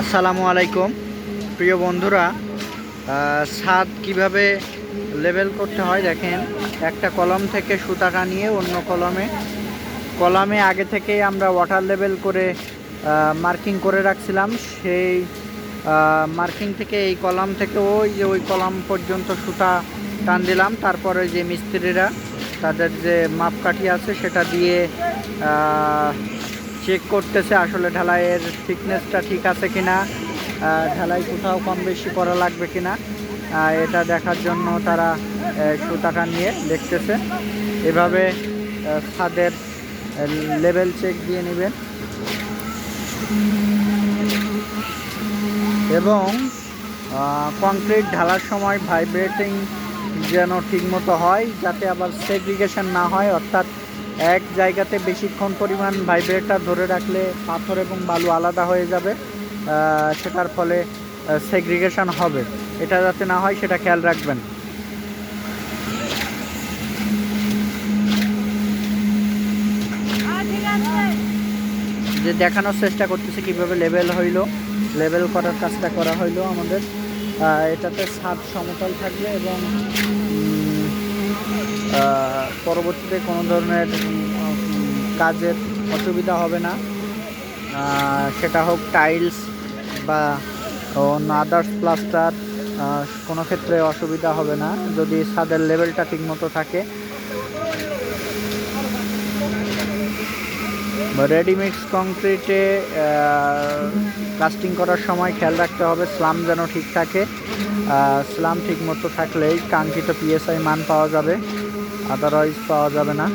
আসসালামু আলাইকুম। প্রিয় বন্ধুরা ছাদ কীভাবে লেবেল করতে হয় দেখেন, একটা কলম থেকে সুতাটা নিয়ে অন্য কলমে। কলমে আগে থেকেই আমরা ওয়াটার লেভেল করে মার্কিং করে রাখছিলাম। সেই মার্কিং থেকে এই কলম থেকে ওই যে ওই কলম পর্যন্ত সুতা টান দিলাম। তারপরে যে মিস্ত্রিরা তাদের যে মাপকাঠি আছে সেটা দিয়ে চেক করতেছে আসলে ঢালাইয়ের থিকনেসটা ঠিক আছে কিনা ঢালাই কোথাও কম বেশি করা লাগবে কিনা এটা দেখার জন্য তারা সুতাটা নিয়ে দেখতেছে। এভাবে ছাদের লেভেল চেক দিয়ে নেবেন। এবং কংক্রিট ঢালার সময় ভাইব্রেটিং যেন ঠিকমতো হয়, যাতে আবার সেগ্রিগেশন না হয়, অর্থাৎ এক জায়গাতে বেশিক্ষণ পরিমাণ ভাইব্রেটটা ধরে রাখলে পাথর এবং বালু আলাদা হয়ে যাবে সেটার ফলে সেগ্রিগেশন হবে। এটা যাতে না হয়, সেটা খেয়াল রাখবেন। যে দেখানোর চেষ্টা করতেছে কীভাবে লেভেল হইল লেভেল করার কাজটা করা হইল আমাদের। এটাতে ছাদ সমতল থাকবে এবং পরবর্তীতে কোনো ধরনের কাজের অসুবিধা হবে না। সেটা হোক টাইলস বা অন্য আদার্স প্লাস্টার কোনো ক্ষেত্রে অসুবিধা হবে না। যদি ছাদের লেভেলটা ঠিকমতো থাকে রেডিমিক্স কংক্রিটে কাস্টিং করার সময় খেয়াল রাখতে হবে স্লাম যেন ঠিক থাকে। স্লাম ঠিক মতো থাকলেই কাঙ্ক্ষিত পিএসআই মান পাওয়া যাবে আদারওয়াইজ পাওয়া যাবে না।